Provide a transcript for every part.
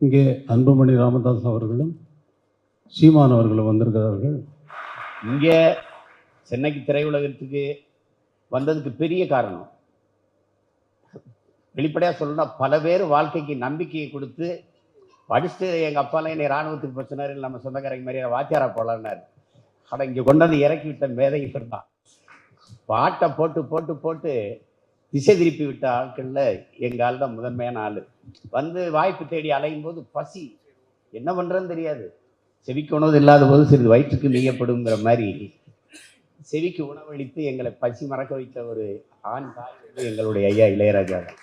இங்கே அன்புமணி ராமதாஸ் அவர்களும் சீமான் அவர்களும் வந்திருக்கிறார்கள். இங்கே சென்னைக்கு திரையுலகத்துக்கு வந்ததுக்கு பெரிய காரணம். வெளிப்படையாக சொல்லணும்னா பல பேர் வாழ்க்கைக்கு நம்பிக்கையை கொடுத்து படிச்சுட்டு எங்கள் அப்பாலாம் என்னை இராணுவத்துக்கு பிரச்சனை நம்ம சொந்தக்காரங்க மாதிரி வாத்தியாரா போகலான்னாரு ஆனால் இங்கே கொண்டு வந்து இறக்கி விட்ட மேதை இவர் தான். பாட்டை போட்டு போட்டு போட்டு திசை திருப்பி விட்ட ஆட்களில் எங்கள் ஆள் தான் முதன்மையான ஆள். வந்து வாய்ப்பு தேடி அலையும் போது பசி. என்ன பண்ணுறதுன்னு தெரியாது. செவிக்கு உணவு இல்லாத போது சிறிது வயிற்றுக்கு நீயப்படுங்கிற மாதிரி செவிக்கு உணவளித்து எங்களை பசி மறக்க வைத்த ஒரு ஆண் தாய் வந்து எங்களுடைய ஐயா இளையராஜா தான்.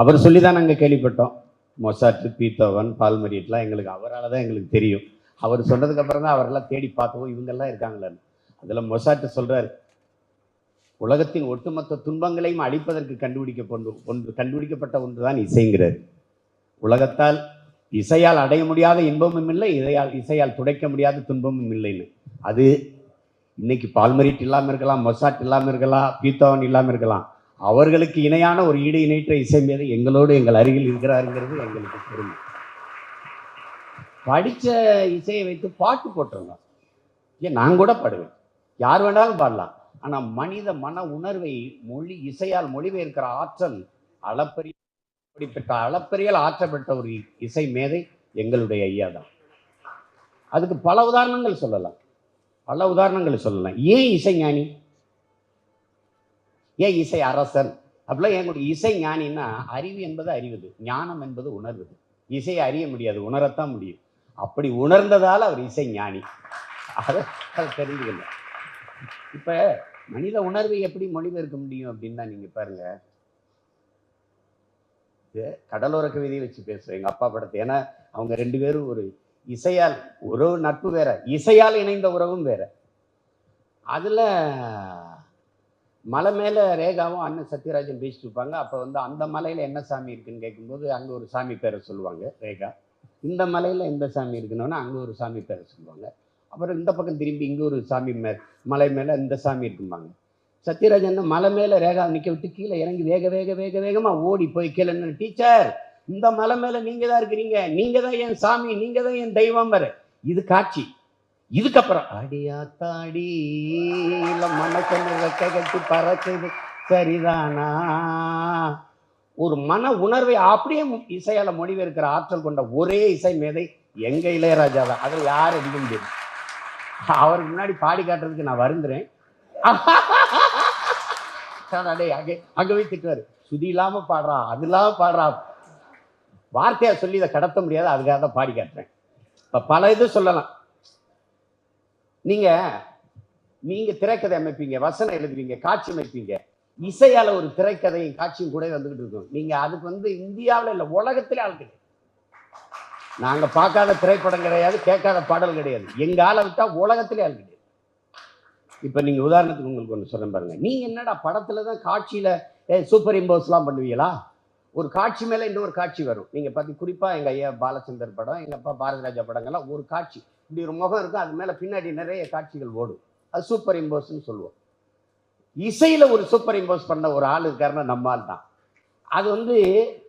அவர் சொல்லி தான் நாங்கள் கேள்விப்பட்டோம். மொசாட்டு பீத்தோவன் பால்மரியட்லாம் எங்களுக்கு அவரால் தான் எங்களுக்கு தெரியும். அவர் சொன்னதுக்கு அப்புறம் தான் அவரெல்லாம் தேடி பார்த்தோம் இவங்கெல்லாம் இருக்காங்களான்னு அதில் மொசாட்டு சொல்கிறார் உலகத்தின் ஒட்டுமொத்த துன்பங்களையும் அழிப்பதற்கு கண்டுபிடிக்கப்பட்டு ஒன்று கண்டுபிடிக்கப்பட்ட ஒன்று தான் இசைங்கிறார். உலகத்தால் இசையால் அடைய முடியாத இன்பமும் இல்லை இசையால் இசையால் துடைக்க முடியாத துன்பமும் இல்லைன்னு. அது இன்னைக்கு பால்மரிட் இல்லாமல் இருக்கலாம் மொசாட் இல்லாமல் இருக்கலாம் பீத்தவன் இல்லாமல் இருக்கலாம். அவர்களுக்கு இணையான ஒரு ஈடு இணைற்ற இசை மீது எங்களோடு எங்கள் அருகில் இருக்கிறாருங்கிறது எங்களுக்கு பெருமை படித்த இசையை வைத்து பாட்டு போட்டிருந்தோம். ஏன் நான் கூட பாடுவேன். யார் வேணாலும் பாடலாம். ஆனால் மனித மன உணர்வை மொழி இசையால் மொழிபெயர்க்கிற ஆற்றல் அளப்பரிய அப்படிப்பட்ட அளப்பரியல் ஆற்றப்பட்ட ஒரு இசை மேதை எங்களுடைய ஐயா தான். அதுக்கு பல உதாரணங்கள் சொல்லலாம். பல உதாரணங்கள் சொல்லலாம். ஏன் இசை ஞானி? ஏன் இசை அரசன்? அப்படிலாம் எங்களுடைய இசை ஞானின்னா அறிவு என்பது அறிவுது ஞானம் என்பது உணர்வுது. இசையை அறிய முடியாது உணரத்தான் முடியும். அப்படி உணர்ந்ததால் அவர் இசை ஞானி. அதை தெரிஞ்சுக்கல. இப்போ மனித உணர்வை எப்படி மொழிபெயர்க்க முடியும் அப்படின்னு தான் நீங்கள் பாருங்க. இது கடலோர கவிதையை வச்சு பேசுவேன் எங்கள் அப்பா படத்தை. ஏன்னா அவங்க ரெண்டு பேரும் ஒரு இசையால் உறவு நட்பு வேற இசையால் இணைந்த உறவும் வேற. அதில் மலை மேலே ரேகாவும் அண்ணன் சத்யராஜன் பேசிட்டு இருப்பாங்க. அப்போ வந்து அந்த மலையில் என்ன சாமி இருக்குன்னு கேட்கும்போது அங்கே ஒரு சாமி பேரை சொல்லுவாங்க ரேகா. இந்த மலையில் இந்த சாமி இருக்கணும்னா அங்கே ஒரு சாமி பேர் சொல்லுவாங்க. அப்புறம் இந்த பக்கம் திரும்பி இங்கே ஒரு சாமி மே மலை மேலே இந்த சாமி இருக்கும்பாங்க. சத்யராஜன் மலை மேலே ரேகா நிற்க விட்டு கீழே இறங்கி வேக வேக வேக வேகமாக ஓடி போய் கீழே டீச்சர் இந்த மலை மேலே நீங்கள் தான் இருக்கிறீங்க. நீங்கள் தான் என் சாமி நீங்கள் தான் என் தெய்வம் வர இது காட்சி. இதுக்கப்புறம் அடியா தாடி மனக்கண்ணு ரெக்கை கட்டி பறக்குது. சரிதானா? ஒரு மன உணர்வை அப்படியே இசையால் இசையால மொழிபெயர்க்கிற ஆற்றல் கொண்ட ஒரே இசை மேதை எங்க இளையராஜா தான். அதில் யார் அடிக்க முடியாது. அவருக்கு முன்னாடி பாடி காட்டுறதுக்கு நான் வருந்துறேன். அடே, அங்கே அங்கே போய் திட்டுவார். சுதி இல்லாமல் பாடுறா அது இல்லாமல் பாடுறா. வார்த்தையாக சொல்லி இதை கடத்த முடியாது அதுக்காக தான் பாடி காட்டுறேன். இப்போ பல இது சொல்லலாம். நீங்கள் நீங்கள் திரைக்கதை அமைப்பீங்க வசனம் எழுதுவீங்க காட்சி அமைப்பீங்க. இசையால ஒரு திரைக்கதையும் காட்சியும் கூட வந்துகிட்டு இருக்கும். நீங்க அதுக்கு வந்து இந்தியாவில் இல்லை உலகத்திலே ஆள் கிடையாது. நாங்க பார்க்காத திரைப்படம் கிடையாது கேட்காத பாடல் கிடையாது. எங்க ஆளை விட்டா உலகத்திலே ஆள் கிடையாது. இப்போ நீங்க உதாரணத்துக்கு உங்களுக்கு ஒன்று சொல்றேன் பாருங்க. நீங்க என்னடா படத்துல தான் காட்சியில சூப்பர் இம்போஸ்லாம் பண்ணுவீங்களா? ஒரு காட்சி மேலே இன்னொரு காட்சி வரும். நீங்கள் பார்த்து குறிப்பாக எங்கள் ஐயா பாலச்சந்தர் படம் எங்கள் அப்பா பாரதிராஜா படங்கள்லாம் ஒரு காட்சி. இப்படி ஒரு முகம் இருக்கும் அது மேலே பின்னாடி நிறைய காட்சிகள் ஓடும். அது சூப்பர் இம்போஸ்ன்னு சொல்லுவோம். இசையில் ஒரு சூப்பர் இம்போஸ் பண்ண ஒரு ஆள் இருக்காருன்னா நம்ம ஆள் தான். அது வந்து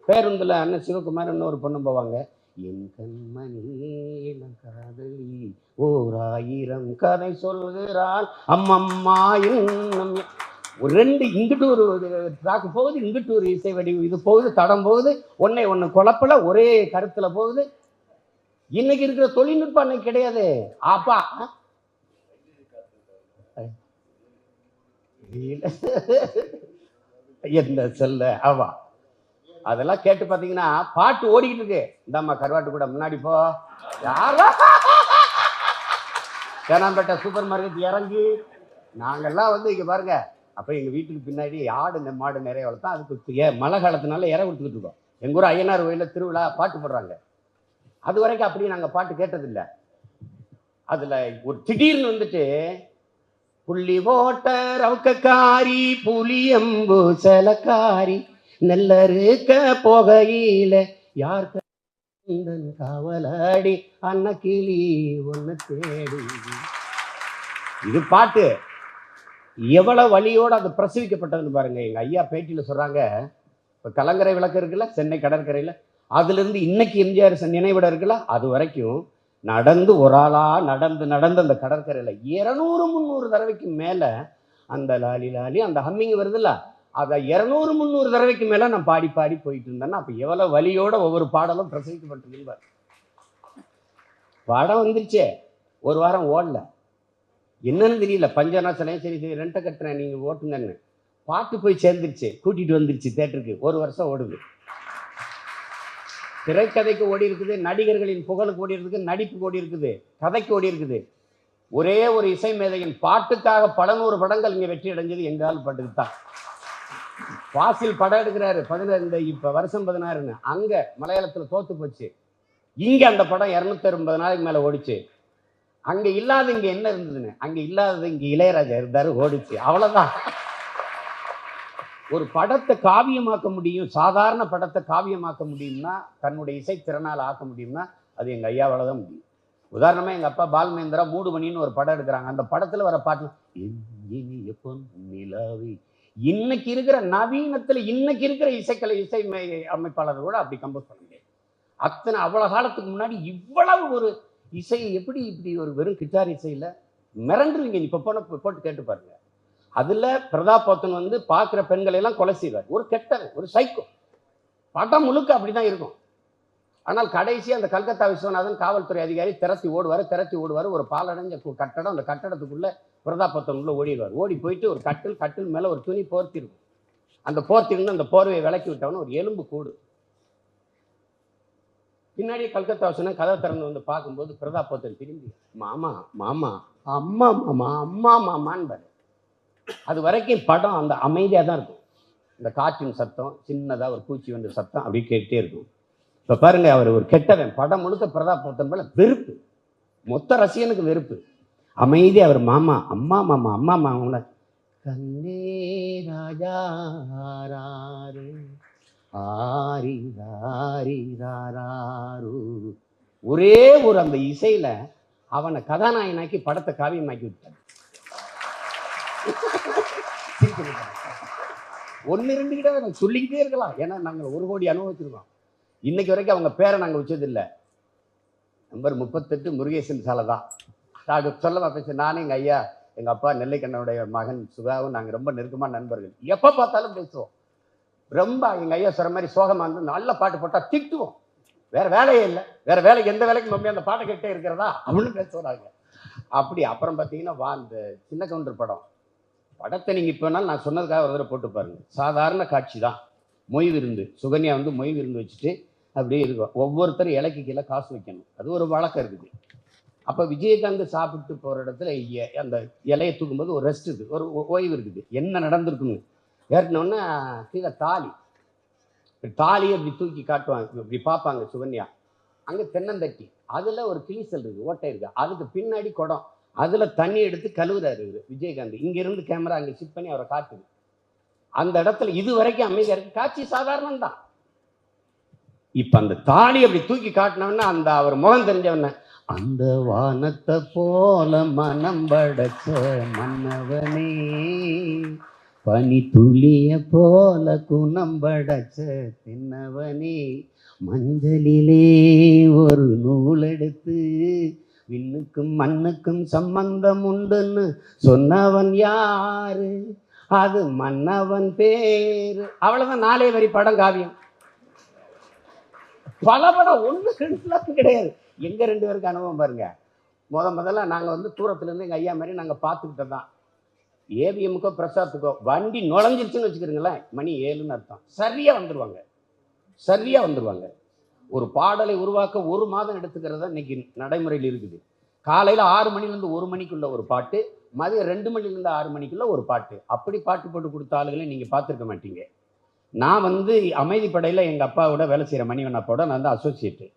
பேருந்தில் அண்ணன் சிவகுமார் இன்னொரு பொண்ணு போவாங்க. என் கண்மணி காதலி ஓர் ஆயிரம் கதை சொல்கிறாள். அம்மம்மா இன்னும் ஒரு ரெண்டு இங்கிட்டு ஒரு ட்ராக்கு போகுது இங்கிட்டு ஒரு இசை வடிவு இது போகுது தடம் போகுது ஒன்னை ஒன்று குழப்பல ஒரே கருத்தில் போகுது. இன்னைக்கு இருக்கிற தொழில்நுட்பம் அன்னைக்கு கிடையாது. அப்பா என்ன சொல்ல? ஆமா. அதெல்லாம் கேட்டு பார்த்தீங்கன்னா பாட்டு ஓடிக்கிட்டு இருக்கு. இந்தாம்மா கருவாட்டு கூட முன்னாடி போ. யாரா? தேனாம்பேட்டை சூப்பர் மார்க்கெட் இறங்கி நாங்கெல்லாம் வந்து இங்கே பாருங்க. அப்போ எங்கள் வீட்டுக்கு பின்னாடி ஆடு இந்த மாடு நிறைய வளர்த்தோம் அதுக்கு ஏ மழை காலத்தினால இற விட்டுக்கிட்டு இருக்கோம். எங்கள் ஊர் ஐயனார் கோயிலில் திருவிழா பாட்டு போடுறாங்க. அது வரைக்கும் அப்படியே நாங்கள் பாட்டு கேட்டதில்லை. அதில் ஒரு திடீர்னு வந்துட்டு புள்ளி ஓட்ட ரவுக்கக்காரி புளியம்பு செலக்காரி நெல்லருக்க போகையில யார் உந்தன் காவலாடி அன்னக்கிளி ஒன்று தேடி. இது பாட்டு எவ்வளவு வழியோடு அது பிரசவிக்கப்பட்டதுன்னு பாருங்க. எங்க ஐயா பேட்டியில சொல்றாங்க. இப்போ கலங்கரை விளக்கு இருக்குல்ல சென்னை கடற்கரையில் அதுலேருந்து இன்னைக்கு எம்ஜிஆர் நினைவிடம் இருக்குல்ல அது வரைக்கும் நடந்து ஒரு ஆளா நடந்து நடந்து அந்த கடற்கரையில் இரநூறு முந்நூறு தடவைக்கு மேலே அந்த லாலி லாலி அந்த ஹம்மிங் வருதுல்ல அதை இரநூறு முந்நூறு தடவைக்கு மேலே நான் பாடி பாடி போயிட்டு இருந்தேன்னா அப்போ எவ்வளோ வலியோட ஒவ்வொரு பாடலும் பிரசவிக்கப்பட்டிருந்தார் பாரு. படம் வந்துருச்சே ஒரு வாரம் ஓடல. என்னன்னு தெரியல பஞ்சநாசனே சரி சரி ரெண்டை கட்டுறேன் நீங்கள் ஓட்டுங்கன்னு. பாட்டு போய் சேர்ந்துருச்சு கூட்டிகிட்டு வந்துருச்சு தேட்டருக்கு ஒரு வருஷம் ஓடுது. திரைக்கதைக்கு ஓடி இருக்குது நடிகர்களின் புகழுக்கு ஓடி இருக்குது நடிப்புக்கு ஓடி இருக்குது கதைக்கு ஓடி இருக்குது ஒரே ஒரு இசை மேதையின் பாட்டுக்காக பல நூறு படங்கள் இங்கே வெற்றி அடைஞ்சது எங்கால் பாட்டுக்கு தான். வாசில் படம் எடுக்கிறாரு பதினாறு இப்போ வருஷம் பதினாறுன்னு. அங்கே மலையாளத்தில் தோத்து போச்சு. இங்கே அந்த படம் இரநூத்தி ஐம்பது நாளைக்கு மேலே ஓடிச்சு. அங்கே இல்லாத இங்கே என்ன இருந்ததுன்னு? அங்கே இல்லாதது இங்கே இளையராஜா இருந்தாரு ஓடிச்சு. அவ்வளோதான் ஒரு படத்தை காவியமாக்க முடியும் சாதாரண படத்தை காவியமாக்க முடியும்னா தன்னுடைய இசை திறனால் ஆக்க முடியும்னா அது எங்கள் ஐயாவால் தான் முடியும். உதாரணமாக எங்கள் அப்பா பால்மேந்திரா மூடுமணின்னு ஒரு படம் எடுக்கிறாங்க. அந்த படத்தில் வர பாட்டு "என் இனிய பொன் இன்னைக்கு இருக்கிற நவீனத்தில் இன்னைக்கு இருக்கிற இசைக்கலை இசை அமைப்பாளர் கூட அப்படி கம்போஸ் பண்ண முடியாது. அத்தனை அவ்வளோ காலத்துக்கு முன்னாடி இவ்வளவு ஒரு இசையை எப்படி இப்படி ஒரு வெறும் கிட்டார் இசையில் மிரண்டுருவீங்க. இப்போ போன போட்டு கேட்டு பாருங்கள் அதில் பிரதாபத்தன் வந்து பார்க்குற பெண்களை எல்லாம் கொலை செய்வார். ஒரு கெட்டவன் ஒரு சைக்கோ படம் முழுக்க அப்படிதான் இருக்கும். ஆனால் கடைசி அந்த கல்கத்தா விஸ்வநாதன் காவல்துறை அதிகாரி திரட்டி ஓடுவார் திரட்டி ஓடுவார். ஒரு பாலடைஞ்ச கட்டடம் அந்த கட்டடத்துக்குள்ளே பிரதாபத்தன் உள்ள ஓடிடுவார். ஓடி போயிட்டு ஒரு கட்டில் கட்டில் மேலே ஒரு துணி போர்த்தி இருக்கும் அந்த போர்த்திருந்து அந்த போர்வையை விளக்கி விட்டவன ஒரு எலும்பு கூடு. பின்னாடி கல்கத்தா விஸ்வநாதன் கதை திறந்து வந்து பார்க்கும்போது பிரதாபத்தன் திரும்பி மாமா மாமா அம்மா மாமா அம்மா மாமான்பார் அது வரைக்கும் படம் அந்த அமைதியாக தான் இருக்கும். இந்த காற்றின் சத்தம் சின்னதாக ஒரு பூச்சி வந்து சத்தம் அப்படி கேட்டே இருக்கும். இப்போ பாருங்க அவர் ஒரு கெட்டவன். படம் முழுக்க பிரதாப் போத்தன் மேலே வெறுப்பு. மொத்த ரசிகனுக்கு வெறுப்பு. அமைதி அவர் மாமா அம்மா மாமா அம்மா மாமாவில் கண்ணே ராஜா ராரு ஆரி ராரி ராராரு. ஒரே ஒரு அந்த இசையில் அவனை கதாநாயகனாக்கி படத்தை காவியமாக்கி விட்டார். ஒன்று ரெண்டு கிட்ட நாங்கள் சொல்லிக்கிட்டே இருக்கலாம். ஏன்னா நாங்கள் ஒரு கோடி அனுபவிச்சிருக்கோம். இன்னைக்கு வரைக்கும் அவங்க பேரை நாங்கள் வச்சதில்லை. நம்பர் முப்பத்தெட்டு முருகேசன் சாலை தான் அது சொல்ல பேச நானும் எங்கள் ஐயா எங்கள் அப்பா நெல்லைக்கண்ணனுடைய மகன் சுகாவும் நாங்கள் ரொம்ப நெருக்கமான நண்பர்கள். எப்போ பார்த்தாலும் பேசுவோம். ரொம்ப எங்கள் ஐயா சொல்கிற மாதிரி சோகமாக இருந்து நல்ல பாட்டு போட்டால் திட்டுவோம். வேற வேலையே இல்லை. வேற வேலைக்கு எந்த வேலைக்கு மம்மி அந்த பாட்டை கேட்டே இருக்கிறதா? அப்படின்னு பேசுவாங்க அப்படி அப்புறம் பார்த்தீங்கன்னா வா அந்த சின்ன கவுண்டர் படம். படத்தை நீங்கள் இப்போ வேணாலும் நான் சொன்னதுக்காக ஒரு தடவை போட்டு பாருங்க. சாதாரண காட்சி தான். மொய் விருந்து. சுகன்யா வந்து மொய் விருந்து வச்சுட்டு அப்படியே இருக்கும். ஒவ்வொருத்தரும் இலைக்கு கீழே காசு வைக்கணும். அது ஒரு வழக்கம் இருக்குது. அப்போ விஜயகாந்த் சாப்பிட்டு போகிற இடத்துல எ- அந்த இலையை தூக்கும்போது ஒரு ரெஸ்ட் இருக்குது ஒரு ஓ- ஓய்வு இருக்குது. என்ன நடந்திருக்குன்னு. ஏறினோடனே கீழே தாலி. தாலி தாலியை தூக்கி காட்டுவாங்க. இப்படி பார்ப்பாங்க சுகன்யா. அங்கே தென்னந்தட்டி. அதில் ஒரு கிளிசல் இருக்குது. ஓட்டை இருக்குது அதுக்கு பின்னாடி குடம். அதில் தண்ணி எடுத்து கழுவுறாரு இவரு விஜயகாந்த். இங்கிருந்து கேமரா அங்கே ஷிஃப்ட் பண்ணி அவரை காட்டுது. அந்த இடத்துல இது வரைக்கும் அமைதியாக இருக்கு. காட்சி சாதாரணம் தான் இப்போ அந்த தாலி அப்படி தூக்கி காட்டினவொன்னே அந்த அவர் முகம் தெரிஞ்சவன அந்த வானத்தை போல மனம் படைச்ச மன்னவனே பனி துளிய போல குணம் படைச்ச தின்னவனே மஞ்சளிலே ஒரு நூல் எடுத்து விண்ணுக்கும் மண்ணுக்கும் சம்பந்தம் உண்டுன்னு சொன்னவன் யாரு? அது மன்னவன் பேரு. அவ்வளவுதான் நாலே வரி படம் காவியம். பல படம் ஒன்று ரெண்டுலாம் கிடையாது. எங்க ரெண்டு பேருக்கு அனுபவம் பாருங்க. முத முதல்ல நாங்க வந்து தூரத்துல இருந்து எங்க ஐயா மாதிரி நாங்க பார்த்துக்கிட்டது தான் ஏவிஎம்க்கோ பிரசாத்துக்கோ வண்டி நுழைஞ்சிருச்சுன்னு வச்சுக்கிறீங்களேன். மணி ஏழுன்னு அர்த்தம். சரியா வந்துருவாங்க. சரியா வந்துருவாங்க. ஒரு பாடலை உருவாக்க ஒரு மாதம் எடுத்துக்கிறதா இன்னைக்கு நடைமுறையில் இருக்குது. காலையில் ஆறு மணிலேருந்து ஒரு மணிக்குள்ள ஒரு பாட்டு மதியம் ரெண்டு மணிலேருந்து ஆறு மணிக்குள்ள ஒரு பாட்டு. அப்படி பாட்டு போட்டு கொடுத்த ஆளுகளை நீங்கள் பார்த்துருக்க மாட்டீங்க. நான் வந்து அமைதிப்படையில் எங்கள் அப்பாவோட வேலை செய்கிற மணிவன் அப்பாவோட நான் வந்து அசோசியேட்டு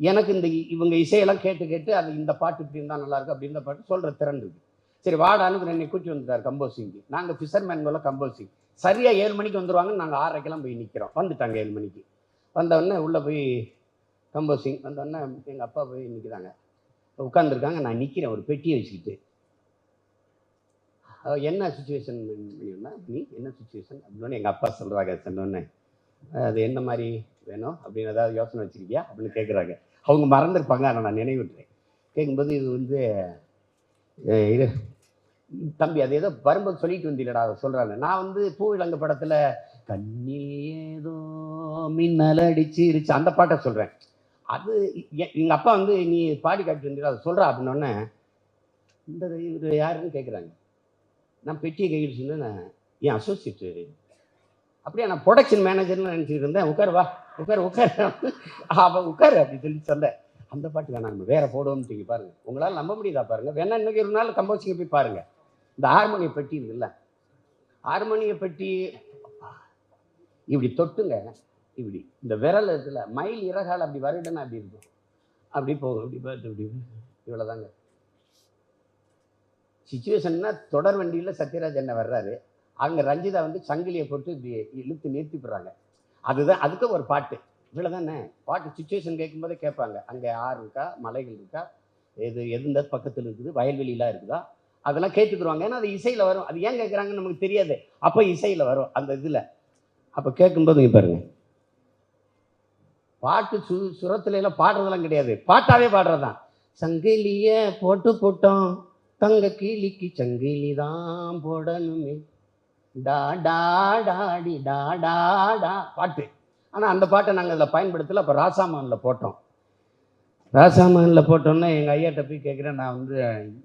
எனக்கு இந்த இவங்க இசையெல்லாம் கேட்டு கேட்டு அது இந்த பாட்டு இப்படி இருந்தால் நல்லாயிருக்கு அப்படின்ற பாட்டு சொல்கிற திறன் இருக்கு. சரி வாடான்னு என்னை கூட்டி வந்துட்டார் கம்போசிங்க்கு நாங்கள் ஃபிஷர்மேன்குள்ள கம்போசிங். சரியாக ஏழு மணிக்கு வந்துடுவாங்கன்னு நாங்கள் ஆறரைக்கெல்லாம் போய் நிற்கிறோம் வந்துட்டாங்க ஏழு மணிக்கு. வந்தவுடனே உள்ளே போய் கம்போசிங் வந்தோடனே எங்கள் அப்பா போய் நிற்கிறாங்க உட்காந்துருக்காங்க நான் நிற்கிறேன் ஒரு பெட்டியை வச்சுக்கிட்டு. என்ன சுச்சுவேஷன் பண்ணினா நீ என்ன சுச்சுவேஷன் அப்படின்னு எங்கள் அப்பா சொல்கிறாங்க சொன்னோன்னே அது என்ன மாதிரி வேணும்? அப்படின்னு ஏதாவது யோசனை வச்சிருக்கியா? அப்படின்னு கேட்குறாங்க அவங்க மறந்துருப்பாங்க. ஆனால் நான் நினைவிட்டுறேன் கேட்கும்போது இது வந்து இது தம்பி அது ஏதோ வரும்போது சொல்லிட்டு வந்தீங்களடா அதை சொல்கிறாங்க நான் வந்து பூவிலங்க படத்தில் கண்ணில் ஏதோ மின்னல் அடிச்சிருச்சு அந்த பாட்டை சொல்கிறேன் அது எங்கள் அப்பா வந்து நீ பாடி காட்டி அதை சொல்கிறா அப்படின்னோடனே இந்த இவர் யாருன்னு கேட்குறாங்க நான் பெட்டியை கையில் சொன்னேன் என் அசோசியேட்டு அப்படியே நான் ப்ரொடக்ஷன் மேனேஜர்னு நினச்சிட்டு இருந்தேன். உட்கார் வா. உட்கார் உட்கார். அவன் உட்காரு அப்படி சொல்லி சொன்னேன். அந்த பாட்டு வேணாம் நம்ம போடுவோம்னு போடுவோம்ட்டு பாருங்கள் உங்களால் நம்ப முடியாதா பாருங்கள் வேணா இன்னைக்கு ஒரு நாள் கம்போசிங்க போய் பாருங்கள் இந்த ஹார்மோனிய பெட்டி இருக்குல்ல. ஹார்மோனிய பெட்டி இப்படி தொட்டுங்க. இப்படி. இந்த விரல் இருக்குல்ல மயில் இறகால் அப்படி வருடனா அப்படி இருக்கும். அப்படி போகும் அப்படி பார்த்து இப்படி இவ்வளோதாங்க சுச்சுவேஷன்னா தொடர் வண்டியில் சத்யராஜ் என்ன வர்றாரு. அங்கே ரஞ்சிதா வந்து சங்கிலியை போட்டு இப்படி இழுத்து நிறுத்திப்படுறாங்க அதுதான் அதுக்கு ஒரு பாட்டு. இவ்வளோ தானே பாட்டு சுச்சுவேஷன் கேட்கும்போதே கேட்பாங்க. அங்கே ஆறு இருக்கா? மலைகள் இருக்கா? எது எந்த பக்கத்தில் இருக்குது? வயல்வெளியெலாம் இருக்குதா? அதெல்லாம் கேட்டுக்குருவாங்க ஏன்னா அது இசையில் வரும். அது ஏன் கேட்குறாங்கன்னு நமக்கு தெரியாது. அப்போ இசையில் வரும். அந்த இதில். அப்போ கேட்கும்போது நீங்கள் பாருங்கள் பாட்டு சு சுரத்துல எல்லாம் பாடுறதெல்லாம் கிடையாது. பாட்டாவே பாடுறதுதான். சங்கிலிய போட்டு போட்டோம். தங்க கீழிக்கு சங்கிலி தான் போடணுமே. டா டா டாடி டா டா டா பாட்டு. ஆனால் அந்த பாட்டை நாங்கள் அதில் பயன்படுத்தலை. அப்போ ராசாமானில் போட்டோம். ராசாமனில் போட்டோன்னே எங்கள் ஐயாட்ட போய் கேட்குறேன் நான் வந்து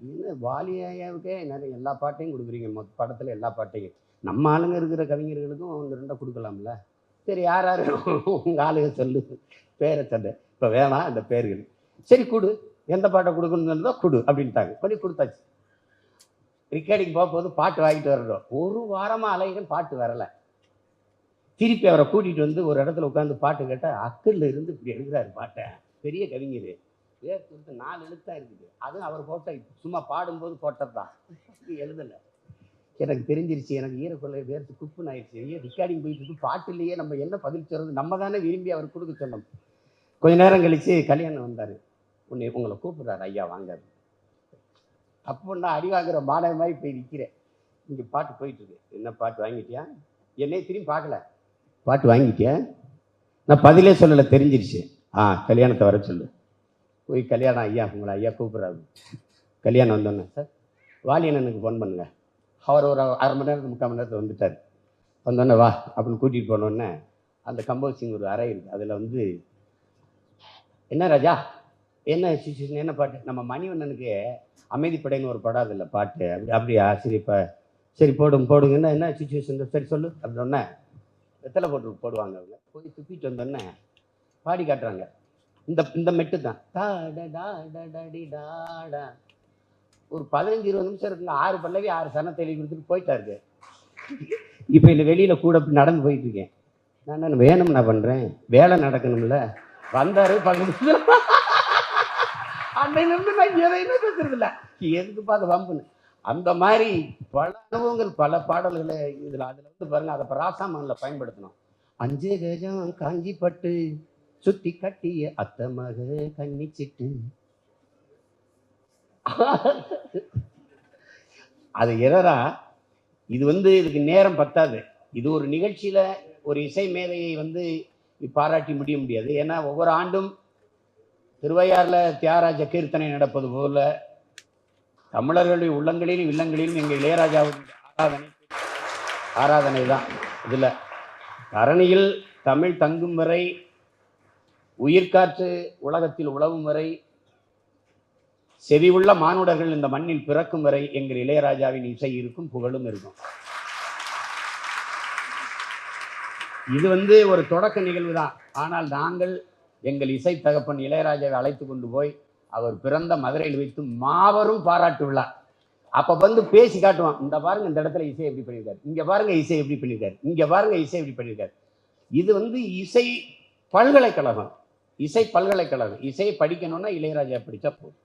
என்ன வாலி ஐயாவுக்கே? நிறைய எல்லா பாட்டையும் கொடுக்குறீங்க. மொத்த படத்தில் எல்லா பாட்டையும். நம்ம ஆளுங்க இருக்கிற கவிஞர்களுக்கும் ஒன்று ரெண்டாக கொடுக்கலாம்ல. சரி யார் யார்? உங்கள் ஆளுங்க சொல்லு. பேரை சொல்லு. இப்போ வேணாம் அந்த பேர்கள் சரி கொடு. எந்த பாட்டை கொடுக்கணுன்னு கொடு அப்படின்ட்டாங்க. பண்ணி கொடுத்தாச்சு. ரெக்கார்டிங் போகும்போது பாட்டு வாங்கிட்டு வர்றோம். ஒரு வாரமாக அலைகிறேன் பாட்டு வரலை. திருப்பி அவரை கூட்டிகிட்டு வந்து ஒரு இடத்துல உட்காந்து பாட்டு கேட்டால் அக்கல்ல இருந்து இப்படி எழுதுறாரு பாட்டை. பெரிய கவிஞர். பேர் கொடுத்து நாலு எழுத்தாக இருக்குது. அதுவும் அவர் போட்ட சும்மா பாடும்போது போட்டது தான் எழுதலை. எனக்கு தெரிஞ்சிருச்சு எனக்கு ஈரக்குள்ள வேர்த்து குப்புன்னு ஆயிடுச்சு ஐயோ ரெக்கார்டிங் போயிட்டு இருக்கு பாட்டு இல்லையே நம்ம என்ன பதில் சொல்றது? நம்ம தானே விரும்பி அவர் கொடுக்க சொன்னோம். கொஞ்ச நேரம் கழிச்சு கல்யாணம் வந்தார். உன்னை உங்களை கூப்பிட்றாரு ஐயா வாங்க. அப்போ நான் அடி வாங்குற மாணவ மாதிரி போய் நிற்கிறேன் இங்கே பாட்டு போயிட்டு இருக்கு என்ன பாட்டு வாங்கிட்டியா? என்னையே திரும்பி பார்க்கல. பாட்டு வாங்கிட்டியா? நான் பதிலே சொல்லலை தெரிஞ்சிருச்சு. ஆ கல்யாணத்தை வர சொல்லு. போய் கல்யாணம் ஐயா உங்களை ஐயா கூப்பிட்றாரு. கல்யாணம் வந்தோன்னே சார் வாலியண்ணனுக்கு ஃபோன் பண்ணுங்கள் அவர் ஒரு அரை மணி நேரத்துக்கு முக்கால் மணி நேரத்தில் வந்துட்டார். வந்தோடனே வா அப்படின்னு கூட்டிகிட்டு போனோடனே அந்த கம்போசிங் ஒரு அறை இருக்குது அதில் வந்து என்ன ராஜா? என்ன சுச்சுவேஷன் என்ன பாட்டு? நம்ம மணிவண்ணனுக்கு அமைதிப்படைன்னு ஒரு படம் அதில் பாட்டு. அப்படி அப்படியா? சரி இப்போ சரி போடுங்க போடுங்கன்னா என்ன சுச்சுவேஷன் சரி சொல்லு அப்படின்னே வெத்தலை போட்டு போடுவாங்க அவங்க. போய் துப்பிட்டு வந்தோடனே பாடி காட்டுறாங்க. இந்த இந்த மெட்டு தான். ஒரு பதினஞ்சு இருபது நிமிஷம் இருக்குங்க. ஆறு பல்லவி ஆறு சனம் எழுதி கொடுத்துட்டு போயிட்டாருக்கு இப்போ இல்லை வெளியில் கூட நடந்து போயிட்டு இருக்கேன் நான் என்ன வேணும் நான் பண்ணுறேன் வேலை நடக்கணும்ல. வந்தாரு பக்கத்து அன்னையிலிருந்து நான் எதையுமே பேசுறதில்ல இல்லை. எதுக்கு பார்த்து வம்புன்னு. அந்த மாதிரி பல அனுபவங்கள் பல பாடல்களை இதில் அதில் வந்து பாருங்கள் அதை ராசாமனில் பயன்படுத்தணும். அஞ்சு கஜம் காஞ்சி பட்டு சுத்தி கட்டிய அத்தை கன்னிச்சிட்டு அது எதரா இது வந்து இதுக்கு நேரம் பத்தாது. இது ஒரு நிகழ்ச்சியில் ஒரு இசை மேதையை வந்து பாராட்டி முடிய முடியாது. ஏன்னா ஒவ்வொரு ஆண்டும் திருவையாறுல தியாகராஜ கீர்த்தனை நடப்பது போல தமிழர்களுடைய உள்ளங்களிலும் இல்லங்களிலும் எங்கள் இளையராஜாவுடைய ஆராதனை ஆராதனை தான் இதில். தரணியில் தமிழ் தங்கும் வரை உயிர்காற்று உலகத்தில் உழவும் வரை செவியுள்ள மானுடர்கள் இந்த மண்ணில் பிறக்கும் வரை எங்கள் இளையராஜாவின் இசை இருக்கும் புகழும் இருக்கும். இது வந்து ஒரு தொடக்க நிகழ்வு தான். ஆனால் நாங்கள் எங்கள் இசை தகப்பன் இளையராஜாவை அழைத்து கொண்டு போய் அவர் பிறந்த மதுரையில் வைத்து மாபெரும் பாராட்டு விழா. அப்ப வந்து பேசி காட்டுவான் இந்த பாருங்க இந்த இடத்துல இசை எப்படி பண்ணியிருக்காரு? இங்க பாருங்க இசை எப்படி பண்ணியிருக்காரு? இங்க பாருங்க இசை எப்படி பண்ணியிருக்காரு? இது வந்து இசை பல்கலைக்கழகம். இசை பல்கலைக்கழகம். இசையை படிக்கணும்னா இளையராஜா படிச்சா போதும்.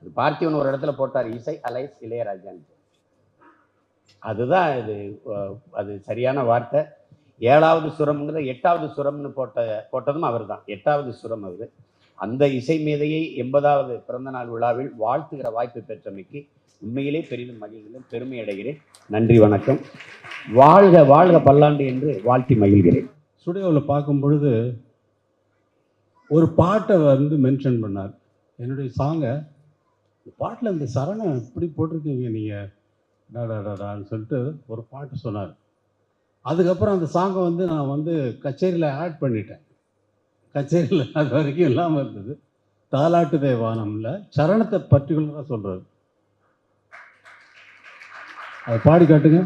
அது பார்த்திவன் ஒரு இடத்துல போட்டார் இசை அலைஸ் இளையராஜான்னு அதுதான் இது அது சரியான வார்த்தை. ஏழாவது சுரம்ங்கிற எட்டாவது சுரம்னு போட்ட போட்டதும் அவர் தான் எட்டாவது சுரம் அவர். அந்த இசை மேதையை எண்பதாவது பிறந்தநாள் விழாவில் வாழ்த்துகிற வாய்ப்பு பெற்றமைக்கு உண்மையிலே பெரிதும் மகிழ்கிறேன் பெருமை அடைகிறேன். நன்றி வணக்கம். வாழ்க வாழ்க பல்லாண்டு என்று வாழ்த்தி மகிழ்கிறேன். ஸ்டுடியோவில் பார்க்கும் பொழுது ஒரு பாட்டை வந்து மென்ஷன் பண்ணார். என்னுடைய சாங்கை பாட்டில் இந்த சரணம் இப்படி போட்டிருக்கீங்க நீங்கள் டாடாடாடான்னு சொல்லிட்டு ஒரு பாட்டு சொன்னார். அதுக்கப்புறம் அந்த சாங்கை வந்து நான் வந்து கச்சேரியில் ஆட் பண்ணிட்டேன். கச்சேரியில் அது வரைக்கும் இல்லாமல் இருந்தது. தாலாட்டு தேவானமில் சரணத்தை பர்டிகுலராக சொல்கிறாரு அதை பாடி காட்டுங்க.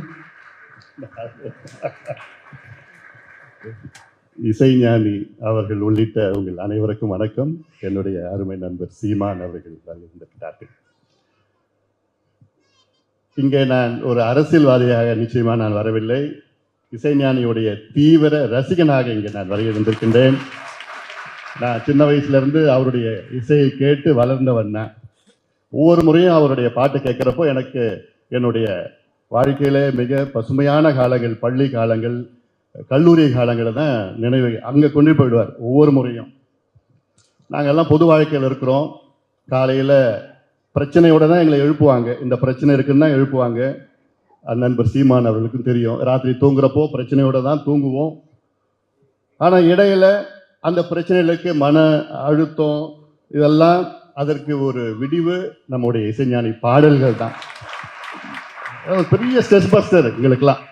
இசைஞானி அவர்கள் உள்ளிட்ட உங்கள் அனைவருக்கும் வணக்கம். என்னுடைய அருமை நண்பர் சீமான் அவர்கள் இருந்திருக்கிறார்கள் இங்கே நான் ஒரு அரசியல்வாதியாக நிச்சயமாக நான் வரவில்லை. இசைஞானியுடைய தீவிர ரசிகனாக இங்கே நான் வருகின்றிருக்கின்றேன் நான் சின்ன வயசுலேருந்து அவருடைய இசையை கேட்டு வளர்ந்தவன் ஒவ்வொரு முறையும் அவருடைய பாட்டு கேட்குறப்போ எனக்கு என்னுடைய வாழ்க்கையிலே மிக பசுமையான காலங்கள் பள்ளி காலங்கள் கல்லூரி காலங்களை தான் நினைவு அங்கே கொண்டு போயிடுவார் ஒவ்வொரு முறையும். நாங்கள் எல்லாம் பொது வாழ்க்கையில் இருக்கிறோம். காலையில் பிரச்சனையோடு தான் எங்களை எழுப்புவாங்க. இந்த பிரச்சனை இருக்குன்னு தான் எழுப்புவாங்க. நண்பர் சீமான் அவர்களுக்கும் தெரியும். ராத்திரி தூங்குறப்போ பிரச்சனையோடு தான் தூங்குவோம். ஆனால் இடையில அந்த பிரச்சனைகளுக்கு மன அழுத்தம் இதெல்லாம் அதற்கு ஒரு விடிவு. நம்முடைய இசைஞானி பாடல்கள் தான். அது பெரிய ஸ்ட்ரெஸ் பஸ்டர் எங்களுக்கெல்லாம்.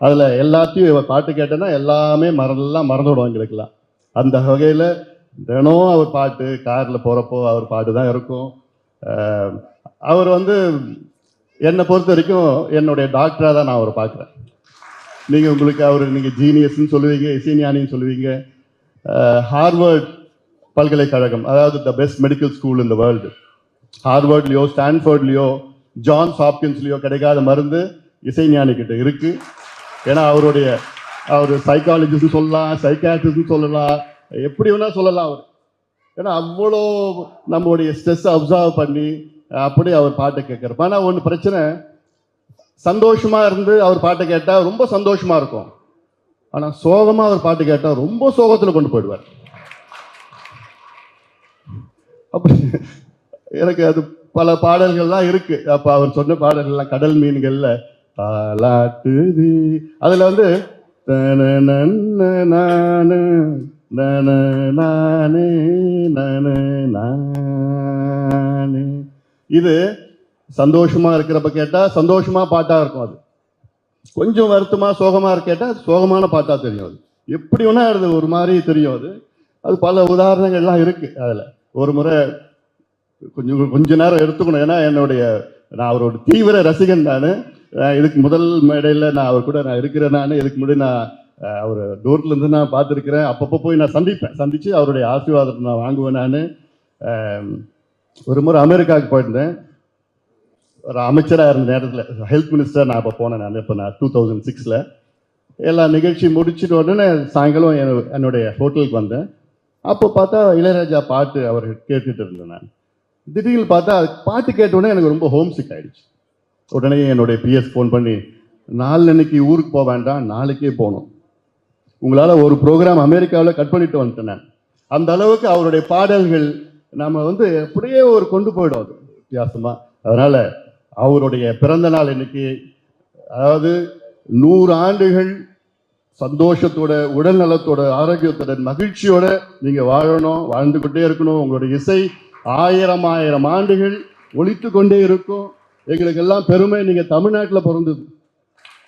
அதில் எல்லாத்தையும் இவ பாட்டு கேட்டேன்னா எல்லாமே மறந்துலாம் மறந்துவிடும் எங்களுக்கெல்லாம் அந்த வகையில் தினம் அவர் பாட்டு காரில் போகிறப்போ அவர் பாட்டு தான் இருக்கும். அவர் வந்து என்னை பொறுத்த வரைக்கும் என்னுடைய டாக்டராக தான் நான் அவரை பார்க்குறேன். நீங்கள் உங்களுக்கு அவர் நீங்கள் ஜீனியஸ்ன்னு சொல்லுவீங்க இசைஞானின்னு சொல்லுவீங்க. ஹார்வர்ட் பல்கலைக்கழகம் அதாவது த பெஸ்ட் மெடிக்கல் ஸ்கூல் இந்த வேர்ல்டு ஹார்வர்ட்லேயோ ஸ்டான்ஃபோர்ட்லேயோ ஜான்ஸ் ஹாப்கின்ஸ்லேயோ கிடைக்காத மருந்து இசைஞானி கிட்ட ஏன்னா அவருடைய அவர் சைக்காலஜிஸ்ட் சொல்லலாம் சைக்காட்ரிஸ்ட் சொல்லலாம் எப்படி வேணால் சொல்லலாம் அவர். ஏன்னா அவ்வளோ நம்மளுடைய ஸ்ட்ரெஸ்ஸை அப்சர்வ் பண்ணி அப்படி அவர் பாட்டை கேட்குறப்ப ஆனால் ஒன்று பிரச்சனை சந்தோஷமாக இருந்து அவர் பாட்டை கேட்டால் ரொம்ப சந்தோஷமாக இருக்கும். ஆனால் சோகமாக அவர் பாட்டு கேட்டால் ரொம்ப சோகத்தில் கொண்டு போயிடுவார். அப்படி எனக்கு அது பல பாடல்கள்லாம் இருக்குது அப்போ அவர் சொன்ன பாடல்கள்லாம் கடல் மீன்களில் தாலாட்டுது அதில் வந்து தன நானு நன இது சந்தோஷமா இருக்கிறப்ப கேட்டா சந்தோஷமா பாட்டா இருக்கும் அது கொஞ்சம் வருத்தமா சோகமா கேட்டால் சோகமான பாட்டா தெரியும் அது எப்படி வேணா அது ஒரு மாதிரி தெரியும் அது அது பல உதாரணங்கள்லாம் இருக்கு அதுல ஒரு முறை கொஞ்சம் கொஞ்ச நேரம் எடுத்துக்கணும் ஏன்னா என்னுடைய நான் அவரோட தீவிர ரசிகன் நான் இதுக்கு முதல் மேடையில் நான் அவர் கூட நான் இருக்கிறேன் நான். இதுக்கு முன்னாடி நான் அவர் டோர்லேருந்து நான் பார்த்துருக்கிறேன். அப்பப்போ போய் நான் சந்திப்பேன். சந்தித்து அவருடைய ஆசீர்வாதத்தை நான் வாங்குவேன் நான். ஒரு முறை அமெரிக்காவுக்கு போயிருந்தேன். ஒரு அமைச்சராக இருந்த நேரத்தில் ஹெல்த் மினிஸ்டர் நான் அப்போ போனேன் நான். இப்போ நான் டூ தௌசண்ட் சிக்ஸில் எல்லா நிகழ்ச்சி முடிச்சுட்டு உடனே சாயங்காலம் என் என்னுடைய ஹோட்டலுக்கு வந்தேன். அப்போ பார்த்தா இளையராஜா பாட்டு அவர் கேட்டுட்டு இருந்தேன் நான். திடீர்னு பார்த்தா பாட்டு கேட்டோடனே எனக்கு ரொம்ப ஹோம் சிக் ஆகிடுச்சு உடனே என்னுடைய பிஎஸ் ஃபோன் பண்ணி நாளன்னைக்கு ஊருக்கு போக வேண்டாம் நாளைக்கே போகணும். உங்களால் ஒரு ப்ரோக்ராம் அமெரிக்காவில் கட் பண்ணிட்டு வந்துட்டேன் அந்த அளவுக்கு அவருடைய பாடல்கள் நம்ம வந்து அப்படியே ஒரு கொண்டு போயிடும் அது வித்தியாசமாக அதனால் அவருடைய பிறந்த நாள் இன்னைக்கு அதாவது நூறு ஆண்டுகள் சந்தோஷத்தோட உடல் நலத்தோட ஆரோக்கியத்தோட மகிழ்ச்சியோட நீங்கள் வாழணும் வாழ்ந்து கொண்டே இருக்கணும். உங்களுடைய இசை ஆயிரம் ஆயிரம் ஆண்டுகள் ஒழித்து கொண்டே இருக்கும். எங்களுக்கு எல்லாம் பெருமை. நீங்க தமிழ்நாட்டில் பிறந்தது.